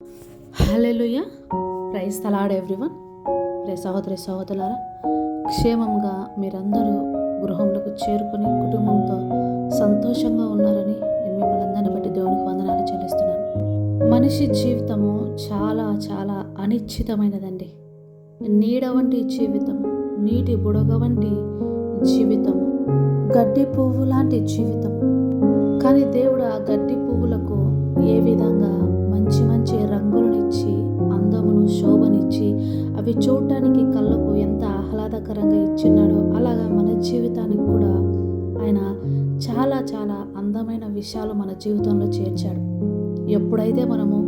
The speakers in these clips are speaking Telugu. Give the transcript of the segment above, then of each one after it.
హల్లెలూయ ప్రైజ్ తలాడ్ ఎవ్రీవన్ రే సహోదరి సహోదరులారా క్షేమంగా మీరందరూ గృహంలోకి చేరుకుని కుటుంబంతో సంతోషంగా ఉన్నారని నేను మిమ్మల్ని అందరిని బట్టి దేవునికి వందనాలు చెల్లిస్తున్నాను. మనిషి జీవితము చాలా చాలా అనిశ్చితమైనదండి. నీడ వంటి జీవితం నీటి బుడగ వంటి జీవితం గడ్డి పువ్వు లాంటి జీవితం. కానీ దేవుడు ఆ గడ్డి పువ్వులకు ఏ విధంగా మంచి మంచి రంగులనిచ్చి అందమును శోభనిచ్చి అవి చూడటానికి కళ్ళకు ఎంత ఆహ్లాదకరంగా ఇచ్చిన్నాడో అలాగా మన జీవితానికి కూడా ఆయన చాలా చాలా అందమైన విషయాలు మన జీవితంలో చేర్చాడు. ఎప్పుడైతే మనము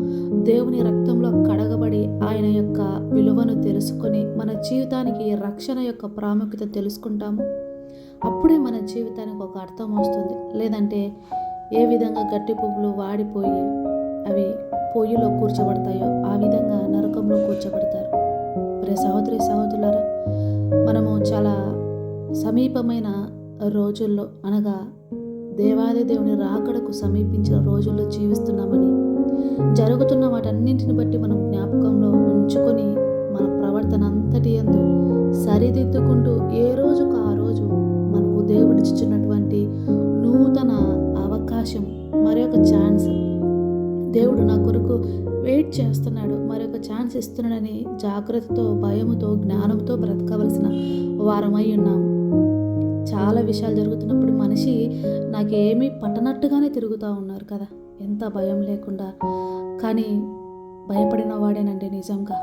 దేవుని రక్తంలో కడగబడి ఆయన యొక్క విలువను తెలుసుకొని మన జీవితానికి రక్షణ యొక్క ప్రాముఖ్యత తెలుసుకుంటాము అప్పుడే మన జీవితానికి ఒక అర్థం వస్తుంది. లేదంటే ఏ విధంగా గట్టి పువ్వులు వాడిపోయి అవి పొయ్యిలో కూర్చోబడతాయో ఆ విధంగా నరకంలో కూర్చోబడతారు. ప్రే సహోదరి సహోదరులారా మనము చాలా సమీపమైన రోజుల్లో అనగా దేవాది దేవుని రాకడకు సమీపించిన రోజుల్లో జీవిస్తున్నామని జరుగుతున్న వాటన్నింటిని బట్టి మనం జ్ఞాపకంలో ఉంచుకొని మన ప్రవర్తన అంతటి ఎందు సరిదిద్దుకుంటూ ఏ రోజుకు ఆ రోజు మనకు దేవుడిచ్చినటువంటి నూతన అవకాశం మరొక ఛాన్స్. దేవుడు నాకు కొరకు వెయిట్ చేస్తున్నాడు. మరొక ఛాన్స్ ఇస్తున్నాడని జాగ్రత్తతో భయముతో జ్ఞానంతో బ్రతకవలసిన వారమై ఉన్నాం. చాలా విషయాలు జరుగుతున్నప్పుడు మనిషి నాకేమీ పట్టనట్టుగానే తిరుగుతూ ఉన్నారు కదా. ఎంత భయం లేకుండా. కానీ భయపడిన వాడేనండి నిజంగా.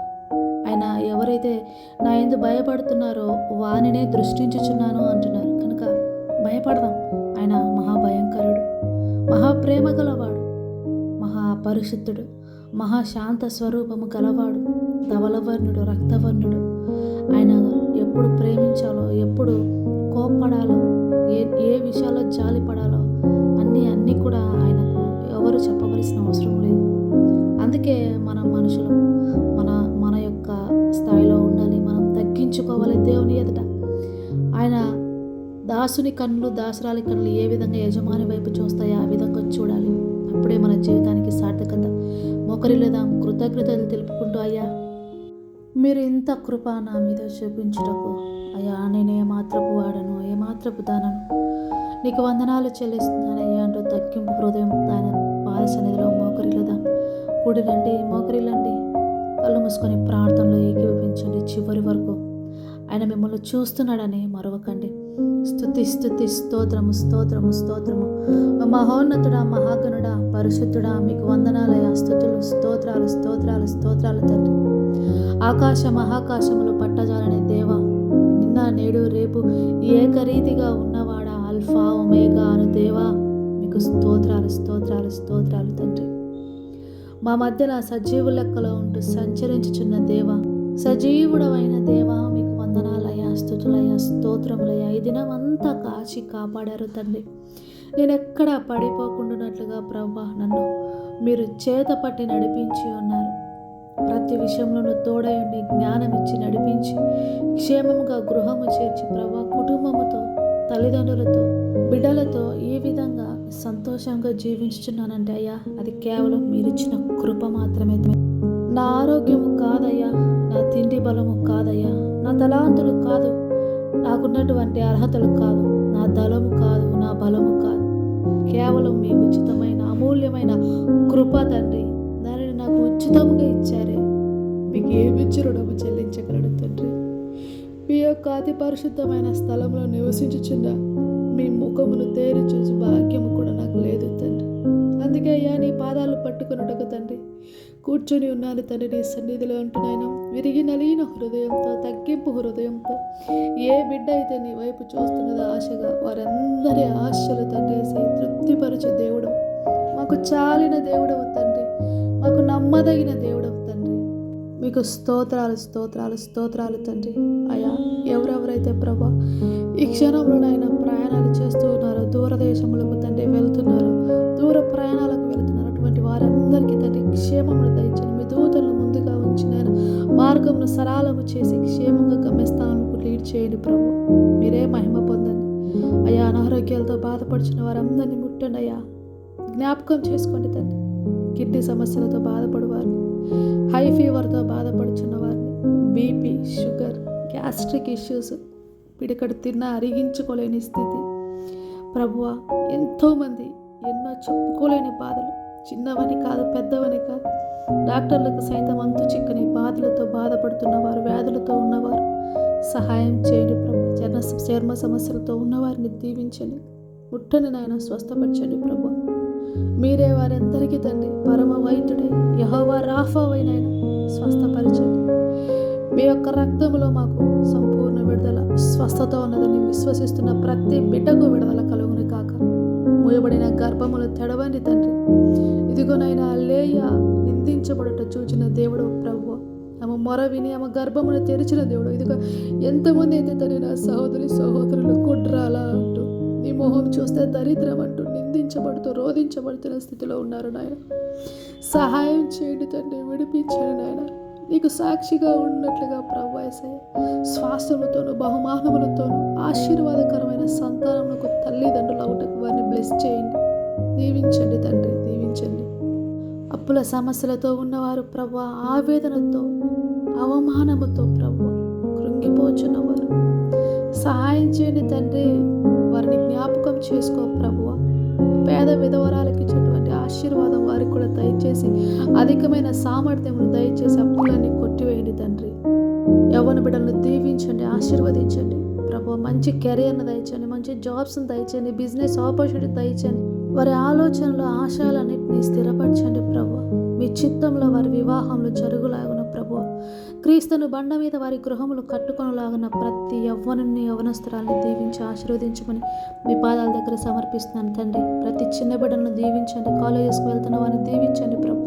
ఆయన ఎవరైతే నా ఎందు భయపడుతున్నారో వానినే దృష్టించుచున్నాను అంటున్నారు. కనుక భయపడదాం. ఆయన మహాభయంకరుడు. మహాప్రేమ గలవాడు మహాపరిశుద్ధుడు. మహాశాంత స్వరూపము గలవాడు ధవలవర్ణుడు రక్తవర్ణుడు. ఆయన ఎప్పుడు ప్రేమించాలో ఎప్పుడు కోప్పడాలో ఏ ఏ విషయాల్లో జాలి పడాలో అన్నీ అన్నీ కూడా ఆయనకు ఎవరు చెప్పవలసిన అవసరం లేదు. అందుకే మనం మనుషులు మన మన యొక్క స్థాయిలో ఉండాలి మనం తగ్గించుకోవాలి దేవుని ఎదుట. ఆయన దాసుని కన్నులు దాసరాలి కన్నులు ఏ విధంగా యజమాని వైపు చూస్తాయో ఆ విధంగా చూడాలి. అప్పుడే మన జీవితానికి సార్థకత మొకరిలేదాం కృతజ్ఞతలు తెలుపుకుంటూ అయ్యా. మీరు ఇంత కృప నా మీద చూపించుటకు అయ్యా నేను ఏమాత్రపు వాడను ఏమాత్రపు దానను. నీకు వందనాలు చెల్లిస్తున్నానయ్యా అంటూ తగ్గింపు హృదయం ఆయన పాద సన్నిధిలో మోకరిల్లుదాం కూడిరండి మోకరిల్లండి కళ్ళు మూసుకొని ప్రార్థనలో ఏకీభవించండి చివరి వరకు. ఆయన మిమ్మల్ని చూస్తున్నాడని మరవకండి. స్థుతి స్థుతి స్తోత్రము స్తోత్రము స్తోత్రము. మహోన్నతుడా మహాగణుడా పరిశుద్ధుడా మీకు వందనాలయ స్థుతులు స్తోత్రాలు స్తోత్రాలు స్తోత్రాలు తండ్రి. ఆకాశ మహాకాశములు పట్టజాలని దేవా. నిన్న నేడు రేపు ఏకరీతిగా ఉన్నవాడా అల్ఫా ఒమేగా అను దేవా. మీకు స్తోత్రాలు స్తోత్రాలు స్తోత్రాలు తండ్రి. మా మధ్యన సజీవు లెక్కలో ఉంటూ సంచరించుచున్న దేవ. సజీవుడమైన దేవ మీకు వందనాలయ స్థుతులయ స్తోత్రములయ ఈ దినమంతా కాచి కాపాడారు తండ్రి. నేను ఎక్కడ పడిపోకుండానట్లుగా ప్రభా నన్ను మీరు చేత పట్టి నడిపించి ఉన్నారు. ప్రతి విషయంలోనూ తోడయండి జ్ఞానం ఇచ్చి నడిపించి క్షేమముగా గృహము చేర్చి ప్రభా కుటుంబముతో తల్లిదండ్రులతో బిడ్డలతో ఈ విధంగా సంతోషంగా జీవించుచున్నానంటే అయ్యా అది కేవలం మీరిచ్చిన కృప మాత్రమే. నా ఆరోగ్యము కాదయ్యా నా తిండి బలము కాదయ్యా నా తలాంతులు కాదు నాకున్నటువంటి అర్హతలు కాదు నా దళము కృప తండ్రి. దానిని నాకు ఉచితముగా ఇచ్చారే. మీకు ఏమిచ్చి రుణము చెల్లించగలడు తండ్రి? మీ యొక్క అతి పరిశుద్ధమైన స్థలంలో నివసించుచున్న మీ ముఖమును తేరి చూసి భాగ్యము కూడా నాకు లేదు తండ్రి. అందుకే అయ్యా నీ పాదాలు పట్టుకున్నట్టుకు తండ్రి. కూర్చొని ఉన్నాను తండ్రి నీ సన్నిధిలో అంటున్నాను విరిగి నలిగిన హృదయంతో తగ్గింపు హృదయంతో ఏ బిడ్డ అయితే నీ వైపు చూస్తున్నదో ఆశగా వారందరి ఆశలు తండ్రి సై తృప్తిపరచు దేవుడు. మాకు చాలిన దేవుడవు తండ్రి. మాకు నమ్మదగిన దేవుడవు తండ్రి. మీకు స్తోత్రాలు స్తోత్రాలు స్తోత్రాలు తండ్రి. అయా ఎవరెవరైతే ప్రభా ఈ క్షణంలోనైనా ప్రయాణాలు చేస్తూ ఉన్నారో దూరదేశములకు తండ్రి వెళ్తున్నారు దూర ప్రయాణాలకు వెళ్తున్నారు అటువంటి వారందరికీ తండ్రి క్షేమమును దయచండి మీ దూతలను ముందుగా ఉంచిన మార్గమును సరళము చేసి క్షేమంగా గమ్యస్థానంకు లీడ్ చేయండి ప్రభు. మీరే మహిమ పొందండి. అయ్యా అనారోగ్యాలతో బాధపడుచున్న వారందరినీ ముట్టండి అయ్యా. జ్ఞాపకం చేసుకోండి తండ్రి. కిడ్నీ సమస్యలతో బాధపడు వారిని ఫీవర్తో బాధపడుచున్న వారిని బీపీ షుగర్ గ్యాస్ట్రిక్ ఇష్యూస్ పిడికడు తిన్న అరిగించుకోలేని స్థితి. ప్రభువ ఎంతోమంది ఎన్నో చెప్పుకోలేని బాధలు చిన్నవని కాదు పెద్దవని కాదు. డాక్టర్లకు సైతం అంతు చిక్కని బాధలతో బాధపడుతున్నవారు వ్యాధులతో ఉన్నవారు. సహాయం చేయండి ప్రభు. చర్మ చర్మ సమస్యలతో ఉన్నవారిని దీవించండి. ముట్టని నాయన స్వస్థపరచండి ప్రభు. మీరే వారందరికీ తండ్రి పరమ వైద్యుడై యహోవా రాఫా స్వస్థపరచండి. మీ యొక్క రక్తంలో మాకు సంపూర్ణ విడుదల స్వస్థత ఉన్నదని విశ్వసిస్తున్న ప్రతి బిడ్డకు విడుదల కలుగుని కాక మూయబడిన గర్భములు తెడవండి తండ్రి. ఇదిగోనైనా లేయ నిందించబడట చూచిన దేవుడు ప్రభు ఆమె మొర విని ఆమె గర్భమును తెరిచిన దేవుడు. ఇదిగో ఎంతమంది అయితే తన నా సహోదరి సహోదరులు కుట్రాలా అంటూ నీ మొహం చూస్తే దరిద్రం అంటూ నిందించబడుతూ రోధించబడుతున్న స్థితిలో ఉన్నారు నాయన. సహాయం చేయండి తండ్రి విడిపించండి నాయన. నీకు సాక్షిగా ఉన్నట్లుగా ప్రభు ఏసయ్య శ్వాసములతోనూ బహుమానములతోనూ ఆశీర్వాదకరమైన సంతానములకు తల్లిదండ్రులు అవుటకు వారిని బ్లెస్ చేయండి. దీవించండి తండ్రి దీవించండి. అప్పుల సమస్యలతో ఉన్నవారు ప్రభు ఆవేదనతో అవమానముతో ప్రభు కృంగిపోచున్నవారు. సహాయం చేయండి తండ్రి వారిని జ్ఞాపకం చేసుకో ప్రభువా పేద విధవరాలకి ఇచ్చేటువంటి ఆశీర్వాదం వారికి కూడా దయచేసి అధికమైన సామర్థ్యమును దయచేసి అప్పులన్నీ కొట్టివేయండి తండ్రి. యవ్వన బిడ్డలను దీవించండి ఆశీర్వదించండి. ప్రభు మంచి కెరియర్ను దయచండి మంచి జాబ్స్ని దయచండి బిజినెస్ ఆపర్చునిటీ దయచండి వారి ఆలోచనలు ఆశయాలన్నింటినీ స్థిరపరచండి ప్రభు. మీ చిత్తంలో వారి వివాహంలో జరుగులాగున ప్రభు క్రీస్తును బండ మీద వారి గృహములు కట్టుకొనలాగున ప్రతి యవ్వనుని యవనస్త్రాలను దీవించి ఆశీర్వదించమని మీ పాదాల దగ్గర సమర్పిస్తున్నాను తండ్రి. ప్రతి చిన్న బిడ్డలను దీవించండి. కాలేజెస్కి వెళ్తున్న వారిని దీవించండి ప్రభు.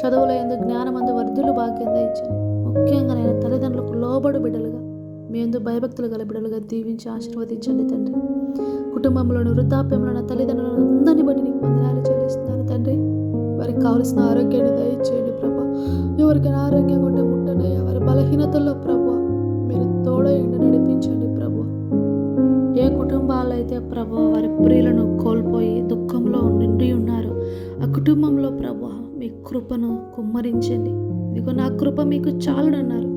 చదువుల ఎందు జ్ఞానమందు వర్ధులు భాగ్యం దయచండి ముఖ్యంగా నేను తల్లిదండ్రులకు లోబడు బిడ్డలుగా మీ ఎందు భయభక్తులు గల బిడ్డలుగా దీవించి ఆశీర్వదించండి తండ్రి. కుటుంబంలోను వృద్ధాప్యంలో తల్లిదండ్రులను అందరిని బట్టి నీకు వందనాలు చెల్లిస్తున్నాను తండ్రి. వారికి కావలసిన ఆరోగ్యాన్ని దయ ఎవరికైనా ఆరోగ్యం ఉంటే ముట్టని వారి బలహీనతల్లో ప్రభు మీరు తోడయండి నడిపించండి ప్రభు ఏ కుటుంబాలు అయితే ప్రభు వారి ప్రియులను కోల్పోయి దుఃఖంలో నిండి ఉన్నారు ఆ కుటుంబంలో ప్రభు మీ కృపను కుమ్మరించండి. ఇదిగో నా కృప మీకు చాలునన్నారు.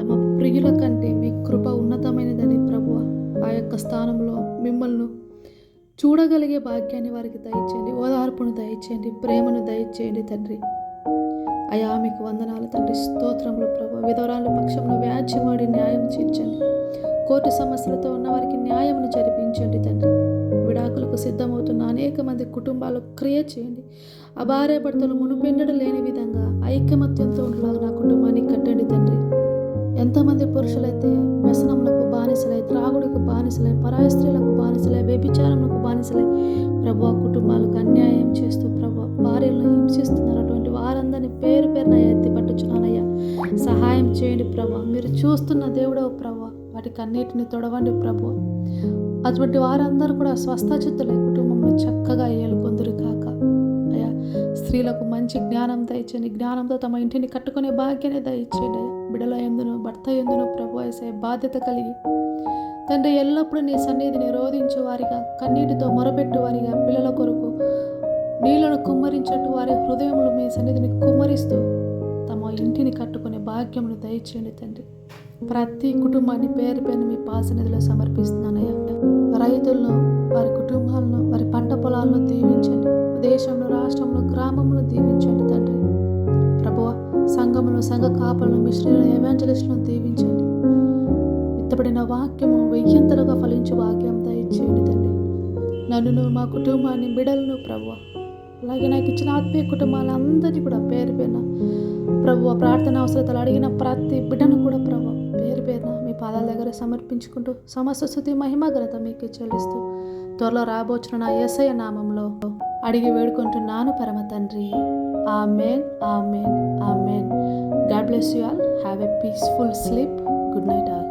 తమ ప్రియుల కంటే మీ కృప ఉన్నతమైనదని ప్రభు ఆ యొక్క స్థానంలో మిమ్మల్ని చూడగలిగే భాగ్యాన్ని వారికి దయచేయండి. ఓదార్పును దయచేయండి. ప్రేమను దయచేయండి తండ్రి. అయా మీకు వందనాలు తండ్రి. స్తోత్రములు ప్రభు. విధవరాల పక్షంలో వ్యాజ్యమాడి న్యాయం తీర్చండి కోర్టు సమస్యలతో ఉన్న వారికి న్యాయమును జరిపించండి తండ్రి. విడాకులకు సిద్ధమవుతున్న అనేక మంది కుటుంబాలు క్రియ చేయండి. ఆ భార్య భర్తలు మునుపెన్నడు లేని విధంగా ఐకమత్యంతో ఉండలాగా నా కుటుంబాన్ని కట్టండి తండ్రి. ఎంతమంది పురుషులైతే వ్యసనములకు బానిసలై త్రాగుడికి బానిసలై పరాయ స్త్రీలకు బానిసలై వ్యభిచారములకు బానిసలై ప్రభు కుటుంబాలకు అన్యాయం చేస్తూ ప్రభు భార్యలను హింసిస్తున్నారు. అటువంటి వారందరినీ పేరు పేరున ఎత్తి పట్టుచున్నానయ్యా. సహాయం చేయండి ప్రభు. మీరు చూస్తున్న దేవుడవు ప్రభు. వాటికి అన్నిటిని తొడవండి ప్రభు. అటువంటి వారందరూ కూడా స్వస్థచిత్తులై కుటుంబంలో చక్కగా ఏలుకొందరు కాక. అయ్యా స్త్రీలకు మంచి జ్ఞానం దయచేయండి. జ్ఞానంతో తమ ఇంటిని కట్టుకునే భాగ్యాన్ని దయచేయండి. బిడల ఎందునో భర్త ఎందునో ప్రభు వేసే బాధ్యత కలిగి తండ్రి ఎల్లప్పుడూ నీ సన్నిధిని రోధించు వారిగా కన్నీటితో మొరపెట్టు వారిగా పిల్లల కొరకు నీళ్ళను కుమ్మరించట్టు వారి హృదయములు మీ సన్నిధిని కుమ్మరిస్తూ తమ ఇంటిని కట్టుకునే భాగ్యమును దయచేయండి తండ్రి. ప్రతి కుటుంబాన్ని పేరు పేరు మీ పాసనిధిలో సమర్పిస్తున్నానయ్యా. రైతులను వారి కుటుంబాలను వారి పంట పొలాలను దీవించండి. దేశంలో రాష్ట్రంలో గ్రామంలో దీవించండి తండ్రి. ప్రభువ సంఘములు సంఘ కాపలను మిశ్రీలను ఎవాంజలిస్టులను దీవించండి. విత్తబడిన వాక్యము వెయ్యంతలుగా ఫలించు వాక్యం దయచేయండి తండ్రి. నన్ను మా కుటుంబాన్ని బిడలను ప్రభు అలాగే నాకు ఇచ్చిన ఆత్మీయ కుటుంబాలందరినీ కూడా పేరు పేరున ప్రభు ప్రార్థన అవసరతలు అడిగిన ప్రతి బిడ్డను కూడా ప్రభు పేరు పేరున మీ పాదాల దగ్గర సమర్పించుకుంటూ సమస్త స్థుతి మహిమగ్రత మీకు చెల్లిస్తూ త్వరలో రాబోచున్న నా ఏసయ నామంలో అడిగి వేడుకుంటున్నాను పరమ తండ్రి. Amen amen amen. God bless you all. Have a peaceful sleep. Good night all.